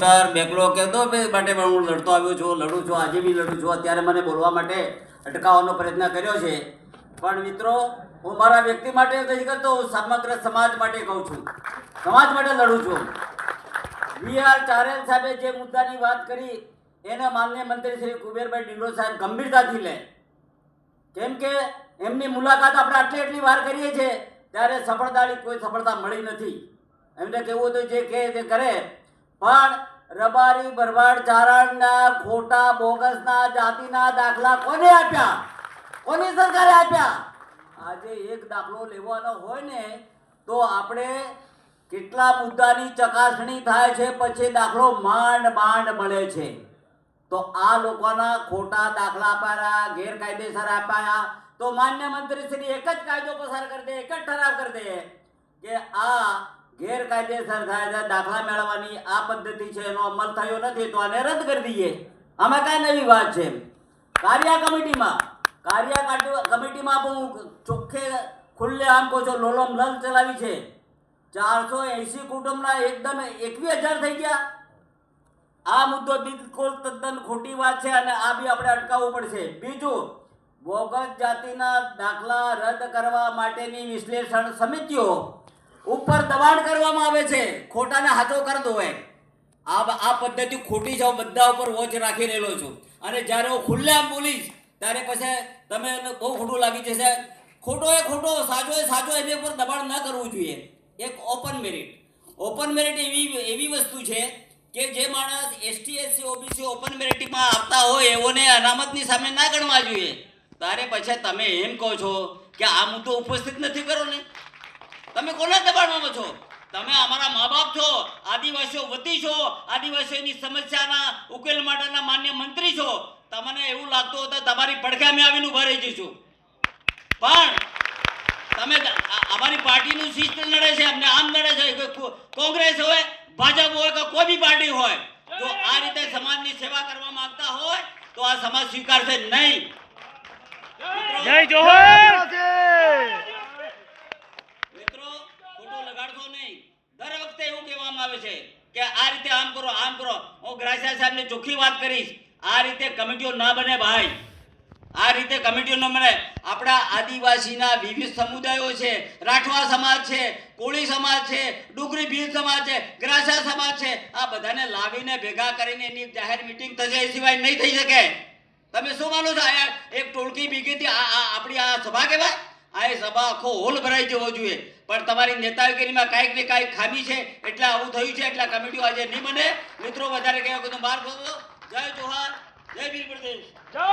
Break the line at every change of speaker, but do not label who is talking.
Sir બેકલો કહેતો માટે પણ હું લડતો આવ્યો છું, લડું છું, આજે બી લડું છું, અત્યારે મને બોલવા માટે અટકાવવાનો પ્રયત્ન કર્યો છે. પણ મિત્રો, હું મારા વ્યક્તિ માટે નથી કરતો, હું સમગ્ર સમાજ માટે કહું છું. સમાજ માટે લડું છું. વી આર ચારેલ સાહેબે જે મુદ્દાની વાત કરી, એને માનનીય મંત્રી શ્રી કુબેરભાઈ ડિંડો સાહેબ ગંભીરતાથી લે. કેમ કે એમની મુલાકાત આપણે આટલી આટલી વાર કરીએ છીએ, ત્યારે સફળતાની કોઈ સફળતા મળી નથી. એમને કહેવું હતું, જે કહે તે કરે. પણ રબારી ભરવાડ ચારણના ખોટા બોગસના જાતિના દાખલા કોને આપ્યા? કોની સરકારે આપ્યા? આજે એક દાખલો લેવાનો હોય ને, તો આપણે કેટલા મુદ્દાની ચકાસણી થાય છે, પછી દાખલો માંડ માંડ મળે છે. તો આ લોકોના ખોટા દાખલા આપ્યા ગેરકાયદેસર આપ્યા. તો માન્ય મંત્રી શ્રી એક જ કાયદો પસાર કરી દે, એક જ ઠરાવ કરી દે કે આ ગેરકાયદેસર થાય છે, દાખલા મેળવવાની આ પદ્ધતિ છે, એનો અમલ થયો નથી, તો આને રદ કરી દઈએ. આમાં કાંઈ નવી વાત છે કાર્ય કમિટીમાં કાર્ય કમિટીમાં બહુ ચોખ્ખે ખુલ્લે આમ કહો છો, લોલમ લલ ચલાવી છે. ચારસો એંસી કુટુંબના એકદમ એકવીસ હજાર થઈ ગયા. આ મુદ્દો બિલકુલ તદ્દન ખોટી વાત છે અને આ બી આપણે અટકાવવું પડશે. બીજું, બોગસ જાતિના દાખલા રદ કરવા માટેની વિશ્લેષણ સમિતિઓ ઉપર દબાણ કરવામાં આવે છે. ખોટાને હાથો કરી દો એમ. આ આ પદ્ધતિ ખોટી છે બધા ઉપર વોચ રાખી રહેલો છું. અને જ્યારે હું ખુલ્લેઆમ બોલીશ, ત્યારે પછી તમે એને બહુ ખોટું લાગી જશે. ખોટો એ ખોટો, સાચો એ સાચો, એની ઉપર દબાણ ન કરવું જોઈએ. એક ઓપન મેરિટ ઓપન મેરિટ એવી એવી વસ્તુ છે કે જે માણસ એસટી એસસી ઓબીસી ઓપન મેરિટમાં આપતા હોય, એઓને અનામતની સામે ના ગણવા જોઈએ. તારે પછી તમે એમ કહો છો કે આ મુદ્દો ઉપસ્થિત નથી કરો ને? તમે કોના દબાણમાં છો? તમે અમારા મા બાપ છો આદિવાસીઓ વતી છો આદિવાસીઓની સમસ્યાના ઉકેલ માટેના માન્ય મંત્રી છો. તમને એવું લાગતું હતું તમારી પડખે અમે આવીને ઊભા રહી જઈશું. પણ તમે આ- અમારી પાર્ટીનું શિસ્ત લડે છે અમને આમ લડે છે કોંગ્રેસ હોય ભાજપ હોય કે કોઈ બી પાર્ટી હોય જો આ રીતે સમાજની સેવા કરવા માંગતા હોય તો આ સમાજ સ્વીકારશે નહીં.
જય જોહર
મિત્રો ખોટું લગાડશો નહીં દર વખતે એવું કહેવામાં આવે છે કે આ રીતે આમ કરો આમ કરો. હું ગ્રાસિયા સાહેબને ચોખ્ખી વાત કરીશ. આ રીતે કમિટીઓ ના બને ભાઈ. આ રીતે કમિટીઓ ન બને. આપણા આદિવાસીના વિવિધ સમુદાયો છે, રાઠવા સમાજ છે, કોળી સમાજ છે, ડુગરી ભીલ સમાજ છે ગ્રાસા સમાજ છે, આ બધાને લાવીને ભેગા કરીને એની જાહેર મિટિંગ થશે, એ સિવાય નહીં થઈ શકે. તમે શું માનો છો? યાર, એક ટોળકી આ આ, આપણી આ સભા કહેવાય? આ એ સભા આખો હોલ ભરાઈ જવો જોઈએ. પણ તમારી નેતાગીરીમાં કાંઈક ને કાંઈક ખામી છે, એટલે આવું થયું છે, એટલે કમિટીઓ આજે નહીં બને. મિત્રો, વધારે કહેવા તો બહાર ખોલો. જય જોહાર, જય વીર પ્રદેશ
જય